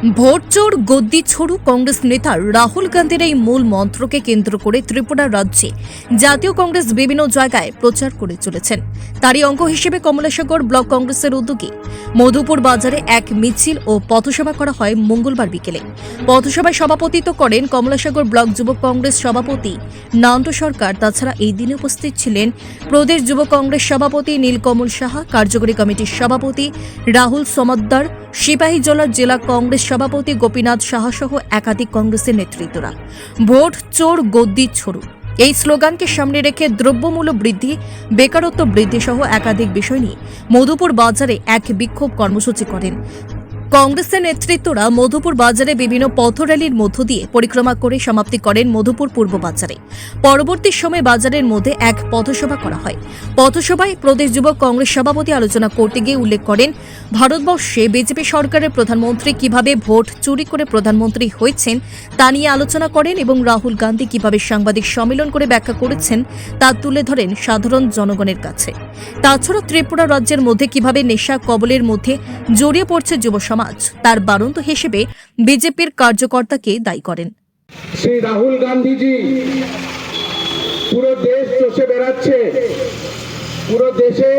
Vote চোর গদ্দি ছড়ু কংগ্রেস নেতা রাহুল গান্ধীর এই মূল মন্ত্রকে কেন্দ্র করে ত্রিপুরা রাজ্যে জাতীয় কংগ্রেস বিভিন্ন জায়গায় প্রচার করে চলেছেন। তারই অঙ্গ হিসেবে কমলাসাগর ব্লক কংগ্রেসের উদ্যোগে মধুপুর বাজারে এক মিছিল ও পথসভা করা হয় মঙ্গলবার বিকেলে। পথসভায় সভাপতিত্ব করেন কমলাসাগর ব্লক যুব কংগ্রেস সভাপতি নান্ত সরকার। তাছাড়া এই দিনে উপস্থিত ছিলেন প্রদেশ যুব কংগ্রেস সভাপতি নীলকমল সাহা, কার্যকরী কমিটির সভাপতি রাহুল সমাদ্দার সিপাহীজলার জেলা কংগ্রেস সভাপতি গোপীনাথ সাহা সহ একাধিক কংগ্রেসের নেতৃত্বরা। ভোট, চোর, গদ্দি ছড়ু এই স্লোগানকে সামনে রেখে দ্রব্যমূল্য বৃদ্ধি, বেকারত্ব বৃদ্ধি সহ একাধিক বিষয় নিয়ে মধুপুর বাজারে এক বিক্ষোভ কর্মসূচি করেন। কংগ্রেসের নেতৃত্বরা মধুপুর বাজারে বিভিন্ন পথর্যালির মধ্য দিয়ে পরিক্রমা করে সমাপ্তি করেন মধুপুর পূর্ব বাজারে। পরবর্তী সময়ে বাজারের মধ্যে এক পথসভা করা হয়। পথসভায় প্রদেশ যুবক কংগ্রেস সভাপতি আলোচনা করতে গিয়ে উল্লেখ করেন, ভারতবর্ষে বিজেপি সরকারের প্রধানমন্ত্রী কীভাবে ভোট চুরি করে প্রধানমন্ত্রী হয়েছেন তা নিয়ে আলোচনা করেন এবং রাহুল গান্ধী কীভাবে সাংবাদিক সম্মেলন করে ব্যাখ্যা করেছেন তা তুলে ধরেন সাধারণ জনগণের কাছে। তাছাড়া ত্রিপুরা রাজ্যের মধ্যে কীভাবে নেশা কবলের মধ্যে জড়িয়ে পড়ছে যুব সমাজ তার বারন্ত হিসেবে বিজেপির কার্যকর্তাকে দায়ী করেন। শ্রী রাহুল গান্ধীজি পুরো দেশ চষে বেড়াচ্ছে। পুরো দেশে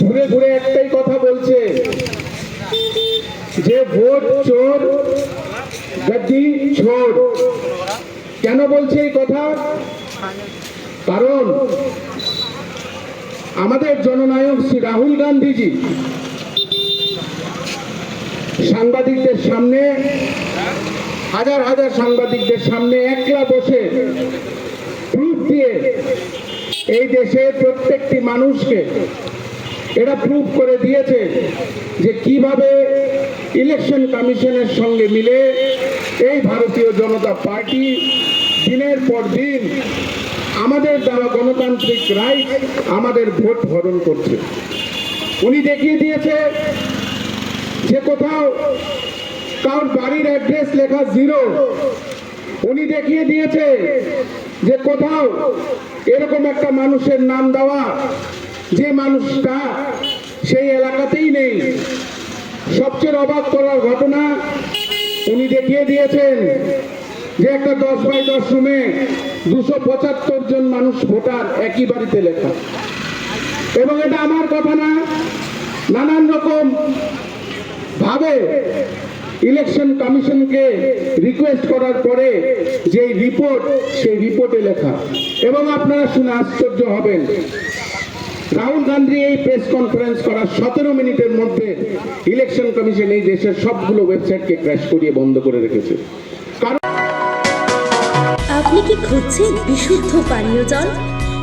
ঘুরে ঘুরে একটাই কথা বলছে। যে ভোট চোর, গদ্দি ছোড় কেন বলছে এই কথা? কারণ আমাদের জননায়ক শ্রী রাহুল গান্ধীজি সাংবাদিকদের সামনে, হাজার হাজার সাংবাদিকদের সামনে একলা বসে প্রুফ দিয়ে এই দেশের প্রত্যেকটি মানুষকে এরা প্রুফ করে দিয়েছে যে কীভাবে ইলেকশন কমিশনের সঙ্গে মিলে এই ভারতীয় জনতা পার্টি দিনের পর দিন আমাদের দেওয়া গণতান্ত্রিক রাইট আমাদের ভোট হরণ করছে। উনি দেখিয়ে দিয়েছে কোথাও কারোর বাড়ির অ্যাড্রেস লেখা জিরো উনি দেখিয়ে দিয়েছে যে কোথাও এরকম একটা মানুষের নাম দেওয়া, যে মানুষটা সেই এলাকাতেই নেই। সবচেয়ে অবাক করার ঘটনা, উনি দেখিয়ে দিয়েছেন যে একটা দশ বাই দশ রুমে দুশো পঁচাত্তর জন মানুষ ভোটার একই বাড়িতে লেখা। এবং এটা আমার কথা না, নানান রকম ভাবে ইলেকশন কমিশনকে রিকোয়েস্ট করার পরে যে রিপোর্ট, সেই রিপোর্টে লেখা। এবং আপনারা শুনে আশ্চর্য হবেন, রাহুল গান্ধী এই প্রেস কনফারেন্স করার সতেরো মিনিটের মধ্যে ইলেকশন কমিশন এই দেশের সবগুলো ওয়েবসাইটকে ক্র্যাশ করিয়ে বন্ধ করে রেখেছে। আপনি কি খুঁজছেন বিশুদ্ধ পানীয় জল?